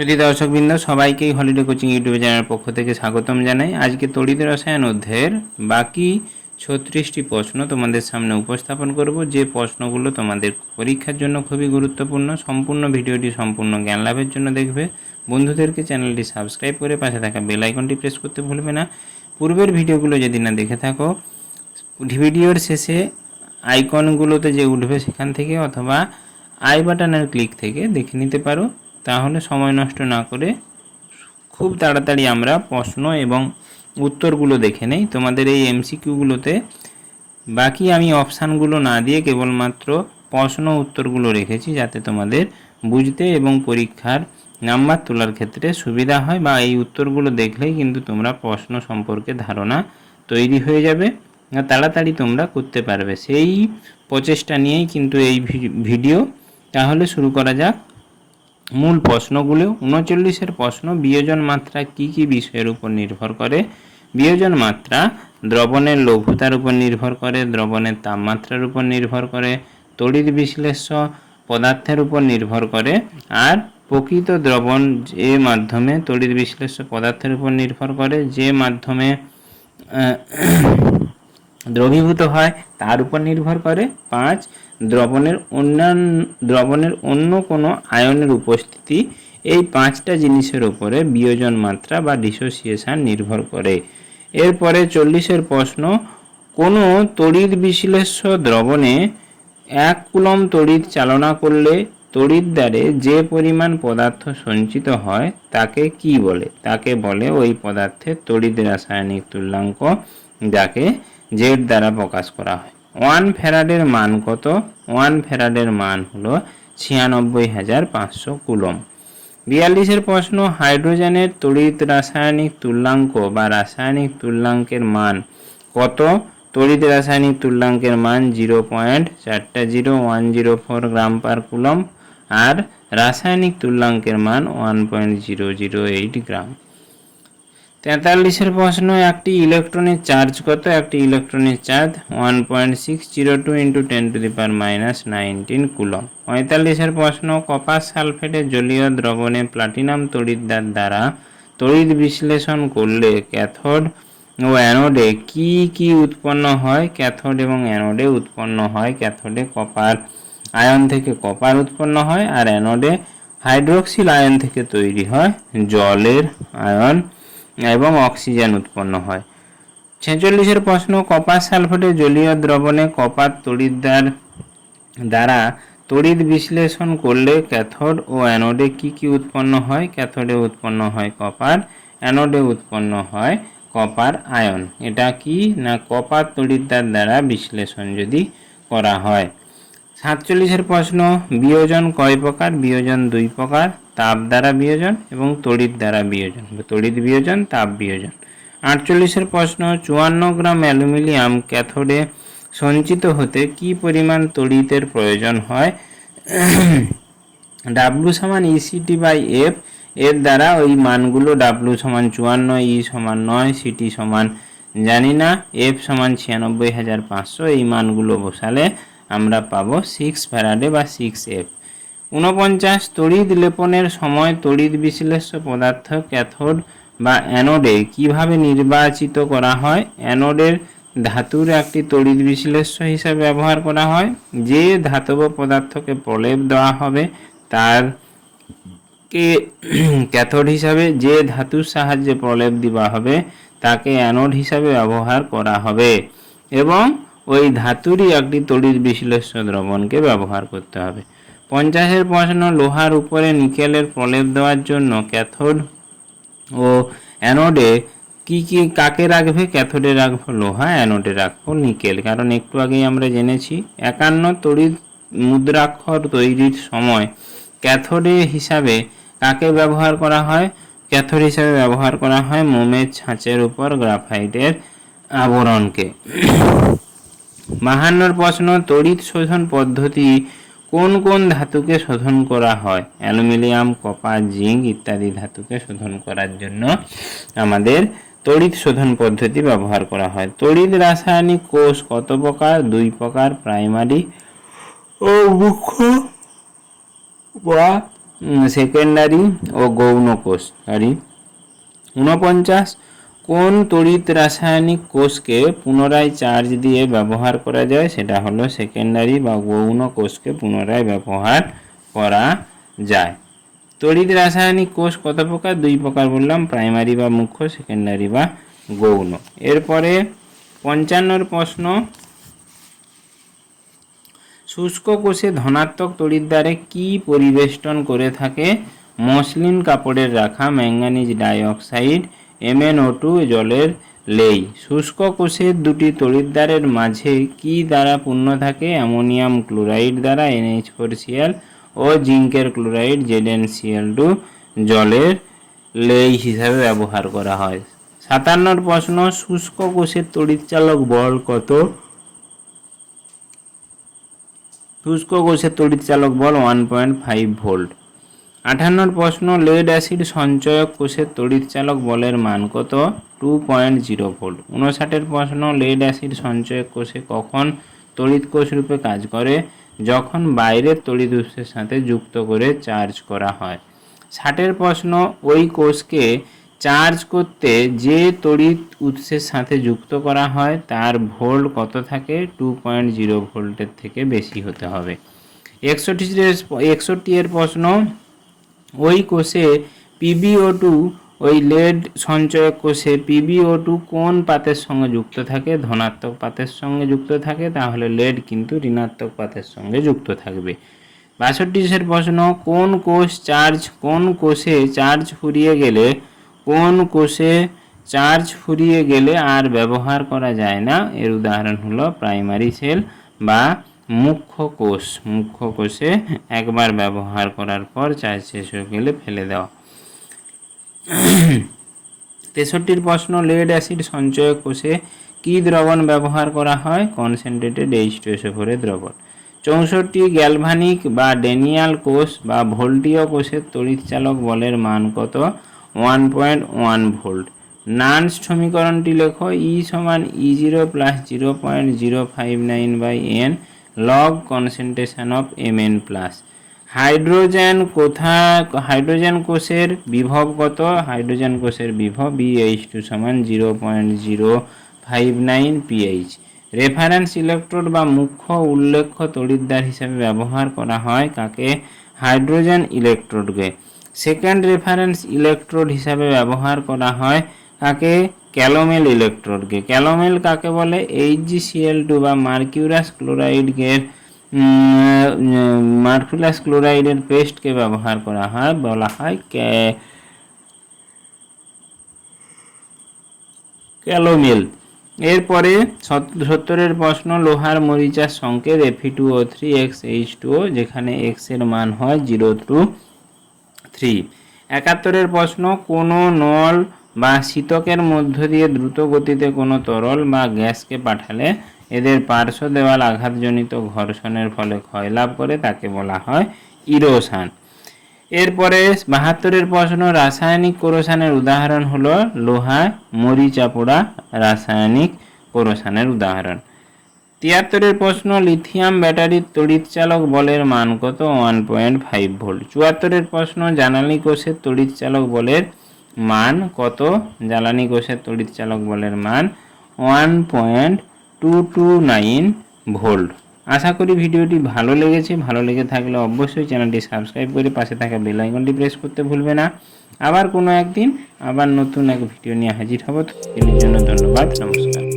সুধী দর্শকবৃন্দ সবাইকেই holiday coaching YouTube চ্যানেলের পক্ষ থেকে স্বাগতম জানাই। আজকে তড়িৎ রসায়ন অধ্যায়ের বাকি ছত্রিশটি প্রশ্ন তোমাদের সামনে উপস্থাপন করব। যে প্রশ্নগুলো তোমাদের পরীক্ষার জন্য খুবই গুরুত্বপূর্ণ, সম্পূর্ণ ভিডিওটি সম্পূর্ণ জ্ঞান লাভের জন্য দেখবে। বন্ধুদেরকে চ্যানেলটি সাবস্ক্রাইব করে পাশে থাকা বেল আইকনটি প্রেস করতে ভুলবে না। পূর্বের ভিডিওগুলো যদি না দেখে থাকো, ভিডিওর শেষে আইকনগুলোতে যে উঠবে সেখান থেকে অথবা আই বাটনের ক্লিক থেকে দেখে নিতে পারো। তাহলে সময় নষ্ট না করে খুব তাড়াতাড়ি আমরা প্রশ্ন এবং উত্তরগুলো দেখে নেই। তোমাদের এই এমসিকিউগুলোতে বাকি আমি অপশানগুলো না দিয়ে কেবলমাত্র প্রশ্ন উত্তরগুলো রেখেছি যাতে তোমাদের বুঝতে এবং পরীক্ষার নাম্বার তোলার ক্ষেত্রে সুবিধা হয় বা এই উত্তরগুলো দেখলেই কিন্তু তোমরা প্রশ্ন সম্পর্কে ধারণা তৈরি হয়ে যাবে তাড়াতাড়ি তোমরা করতে পারবে। সেই প্রচেষ্টা নিয়েই কিন্তু এই ভিডিও। তাহলে শুরু করা যাক। মূল প্রশ্নগুলো উনচল্লিশের প্রশ্ন, বিয়োজন মাত্রা কি কি বিষয়ের উপর নির্ভর করে? বিয়োজন মাত্রা দ্রবণের লঘুতার উপর নির্ভর করে, দ্রবণের তাপমাত্রার উপর নির্ভর করে, তড়িৎ বিশ্লেষ্য পদার্থের উপর নির্ভর করে, আর প্রকৃত দ্রবণ যে মাধ্যমে তড়িৎ বিশ্লেষ্য পদার্থের উপর নির্ভর করে, যে মাধ্যমে দ্রবীভূত হয়, তার উপর নির্ভর করে পাঁচ দ্রবণের অন্যান্য দ্রবণের অন্য কোনো আয়নের উপস্থিতি। এই পাঁচটা জিনিসের উপরে বিয়োজন মাত্রা বা ডিসোসিয়েশন নির্ভর করে। এরপরে চল্লিশের প্রশ্ন, কোনো তড়িৎ বিশ্লেষ্য দ্রবণে এক কুলম তড়িৎ চালনা করলে তড়িৎ দ্বারে যে পরিমাণ পদার্থ সঞ্চিত হয় তাকে কি বলে? তাকে বলে ওই পদার্থের তড়িৎ রাসায়নিক তুল্যাঙ্ক, যাকে জেড দ্বারা প্রকাশ করা হয়। ওয়ান ফ্যারাডের মান কত? ওয়ান ফ্যারাডের মান হলো ছিয়ানব্বই হাজার পাঁচশো কুলম। বিয়াল্লিশের প্রশ্ন, হাইড্রোজেনের তড়িৎ রাসায়নিক তুল্যাঙ্ক বা রাসায়নিক তুল্যাঙ্কের মান কত? তড়িৎ রাসায়নিক তুল্যাঙ্কের মান জিরো পয়েন্ট চারটা zero one zero four gram per coulomb আর রাসায়নিক তুল্যাঙ্কের মান one point zero zero eight gram. তেতাল্লিশের প্রশ্ন, একটি ইলেকট্রনের চার্জ কত? একটি ইলেকট্রনের charge one point six zero two into ten to the power minus nineteen coulomb. পঁয়তাল্লিশের প্রশ্ন কপার সালফেটের জলীয় দ্রবণে প্লাটিনাম তড়িৎদ্বার দ্বারা তড়িৎ বিশ্লেষণ করলে ক্যাথোড ও অ্যানোডে কি কি উৎপন্ন হয়? ক্যাথোড এবং অ্যানোডে উৎপন্ন হয়। ক্যাথোডে কপার আয়ন থেকে কপার উৎপন্ন হয় আর অ্যানোডে হাইড্রোক্সিল আয়ন থেকে তৈরি হয়। জলের আয়ন এবং অক্সিজেন উৎপন্ন হয়। ছেচল্লিশের প্রশ্ন, কপার সালফেটের জলীয় দ্রবণে কপার তড়িৎদ্বার দ্বারা তড়িৎ বিশ্লেষণ করলে ক্যাথোড ও অ্যানোডে কি কি উৎপন্ন হয়? ক্যাথোডে উৎপন্ন হয় কপার, অ্যানোডে উৎপন্ন হয় কপার আয়ন। এটা কি না কপার তড়িৎদ্বার দ্বারা বিশ্লেষণ যদি করা হয়? সাতচল্লিশের প্রশ্ন, বিয়োজন কয় প্রকার? বিয়োজন দুই প্রকার, তাপ দ্বারা বিয়োজন এবং তড়িৎ দ্বারা বিয়োজন। তড়িৎ বিয়োজন, তাপ বিয়োজন। আটচল্লিশের প্রশ্ন, চুয়ান্ন গ্রাম অ্যালুমিনিয়াম ক্যাথোডে সঞ্চিত হতে কি পরিমাণ তড়িতের প্রয়োজন হয়? ডাব্লু সমান ইসিটি বাই এফ এর দ্বারা ওই মানগুলো ডাব্লু সমান চুয়ান্ন ই সমান নয় সিটি সমান জানি না এফ সমান ছিয়ানব্বই হাজার পাঁচশো, এই মানগুলো বসালে আমরা পাবো সিক্স ফ্যারাডে বা সিক্স এফ ঊনপঞ্চাশ, তড়িৎ লেপনের সময় তড়িৎ বিশ্লেষ্য পদার্থ ক্যাথোড বা অ্যানোডে কীভাবে নির্বাচিত করা হয়? অ্যানোডের ধাতুর একটি তড়িৎ বিশ্লেষ্য হিসাবে ব্যবহার করা হয়। যে ধাতব পদার্থকে প্রলেপ দেওয়া হবে, তার কে ক্যাথোড হিসাবে যে ধাতুর সাহায্যে প্রলেপ দেওয়া হবে, তাকে অ্যানোড হিসাবে ব্যবহার করা হবে। এবং ওই ধাতুরই একটি তড়িৎ বিশ্লেষ্য দ্রবণকে ব্যবহার করতে হবে। পঞ্চাশের প্রশ্ন, লোহার উপরে নিকেলের প্রলেপ দেওয়ার জন্য ক্যাথোড ও অ্যানোডে কি কি, কাকে রাখবে? ক্যাথোডে রাখব লোহা, অ্যানোডে রাখব নিকেল। কারণ একটু আগেই আমরা জেনেছি, একান্ন তড়িৎ মুদ্রাক্ষর তৈরির সময় ক্যাথোডে হিসাবে কাকে ব্যবহার করা হয়? ক্যাথোড হিসাবে ব্যবহার করা হয় মোমের ছাঁচের উপর গ্রাফাইটের আবরণকে। বাহান্নর প্রশ্ন, তড়িৎ শোধন পদ্ধতি কোন কোন ধাতুকে শোধন করা হয়? অ্যালুমিনিয়াম, কপার, জিঙ্ক ইত্যাদি ধাতুকে শোধন করার জন্য আমাদের তড়িৎ শোধন পদ্ধতি ব্যবহার করা হয়। তড়িৎ রাসায়নিক কোষ কত প্রকার? দুই প্রকার, প্রাইমারি ও মুখ্য বা সেকেন্ডারি ও গৌণ কোষ। সরি ঊনপঞ্চাশ কোন তড়িৎ রাসায়নিক কোষকে পুনরায় চার্জ দিয়ে ব্যবহার করা যায় সেটা হলো সেকেন্ডারি বা গৌণ কোষকে পুনরায় ব্যবহার করা যায়। তড়িৎ রাসায়নিক কোষ কত প্রকার? দুই প্রকার বললাম প্রাইমারি বা মুখ্য সেকেন্ডারি বা গৌণ। এরপরে পঞ্চান্নর প্রশ্ন, শুষ্ক কোষে ধনাত্মক তড়িৎ দ্বারে কি পরিবেষ্টন করে থাকে? মসলিন কাপড়ের রাখা ম্যাঙ্গানিজ ডাইঅক্সাইড এমএনও টু জলের লেই। শুষ্ক কোষের দুটি তড়িৎদ্বারের মাঝে কি দ্বারা পূর্ণ থাকে? অ্যামোনিয়াম ক্লোরাইড দ্বারা, এনএইচ ফোর সিএল ও জিঙ্কের ক্লোরাইড জেডএনসিএল টু জলের লেই হিসাবে ব্যবহার করা হয়। সাতান্নর প্রশ্ন, শুষ্ক কোষের তড়িৎচালক বল কত? শুষ্ক কোষের তড়িৎচালক বল ওয়ান পয়েন্ট ফাইভ ভোল্ট। আঠান্নর প্রশ্ন, লেড অ্যাসিড সঞ্চয়ক কোষের তড়িৎচালক বলের মান কত? টু পয়েন্ট জিরো ভোল্ট উনষাটের প্রশ্ন, লেড অ্যাসিড সঞ্চয়ক কোষে কখন তড়িৎ কোষ রূপে কাজ করে? যখন বাইরের তড়িৎ উৎসের সাথে যুক্ত করে চার্জ করা হয়। ষাটের প্রশ্ন, ওই কোষকে চার্জ করতে যে তড়িৎ উৎসের সাথে যুক্ত করা হয়, তার ভোল্ট কত থাকে? টু পয়েন্ট জিরো ভোল্টের থেকে বেশি হতে হবে। একষট্টি একষট্টি এর প্রশ্ন ওই কোষে পিবিও টু ওই লেড সঞ্চয় কোষে পিবিও টু কোন পাতের সঙ্গে যুক্ত থাকে? ধনাত্মক পাতের সঙ্গে যুক্ত থাকে, তাহলে লেড কিন্তু ঋণাত্মক পাতের সঙ্গে যুক্ত থাকবে। বাষট্টিশের প্রশ্ন, কোন কোষ চার্জ, কোন কোষে চার্জ ফুরিয়ে গেলে, কোন কোষে চার্জ ফুরিয়ে গেলে আর ব্যবহার করা যায় না? এর উদাহরণ হলো প্রাইমারি সেল বা মুখ্য কোষ। মুখ্য কোষে একবার ব্যবহার করার পর চার্জ শেষ হয়ে গেলে ফেলে দেওয়া। তেষট্টির প্রশ্ন লেড অ্যাসিড সঞ্চয় কোষে কি দ্রবণ ব্যবহার করা হয়? কনসেন্ট্রেটেড এইচ টুএসওফোরের দ্রবণ। চৌষট্টি গ্যালভানিক বা ডেনিয়াল কোষ বা ভোল্টীয় কোষের তড়িৎচালক বলের মান কত? ওয়ান পয়েন্ট ওয়ান ভোল্ট নান্স সমীকরণটি লেখো ই সমান E zero plus zero point zero five nine by n log concentration of M n plus hydrogen কোথা হাইড্রোজেন কোষের বিভব কত? হাইড্রোজেন কোষের বিভব বিএইচ টু সমান zero point zero five nine pH reference electrode বা মুখ্য উল্লেখ্য তড়িৎদ্বার হিসাবে ব্যবহার করা হয় কাকে? হাইড্রোজেন ইলেকট্রোডকে সেকেন্ড রেফারেন্স ইলেকট্রোড হিসাবে ব্যবহার করা হয় কাকে? ক্যালোমেল ইলেকট্রোডকে ক্যালোমেল কাকে বলে? এইচজিসিএল টু বা মার্কিউরাস ক্লোরাইডকে মার্কুলাস ক্লোরাইডের পেস্টকে ব্যবহার করা হয়, বলা হয় ক্যালোমেল। এরপরে সত্তরের প্রশ্ন, লোহার মরিচার সংকেত Fe two O three x H two যেখানে এক্সের মান হয় জিরো টু থ্রি। একাত্তরের প্রশ্ন, কোনো নল বা শীতকের মধ্য দিয়ে দ্রুত গতিতে কোনো তরল বা গ্যাসকে পাঠালে এদের পার্শ্ব দেওয়াল আঘাতজনিত ঘর্ষণের ফলে ক্ষয়লাভ করে তাকে বলা হয় ইরোসান। এরপরে বাহাত্তরের প্রশ্ন, রাসায়নিক কোরোসানের উদাহরণ হলো লোহা মরিচা পোড়া রাসায়নিক কোরোসানের উদাহরণ। তিয়াত্তরের প্রশ্ন, লিথিয়াম ব্যাটারির তড়িৎচালক বলের মান কত? ওয়ান পয়েন্ট ফাইভ ভোল্ট চুয়াত্তরের প্রশ্ন জ্বালানি কোষের তড়িৎচালক বলের মান কত? জ্বালানি কোষের তড়িৎচালক বলের মান one point two two nine volt আশা করি ভিডিওটি ভালো লেগেছে। ভালো লেগে থাকলে অবশ্যই চ্যানেলটি সাবস্ক্রাইব করে পাশে থাকা বেল প্রেস করতে ভুলবে না। আবার কোনো একদিন আবার নতুন এক ভিডিও নিয়ে হাজির হব। এর জন্য ধন্যবাদ। নমস্কার।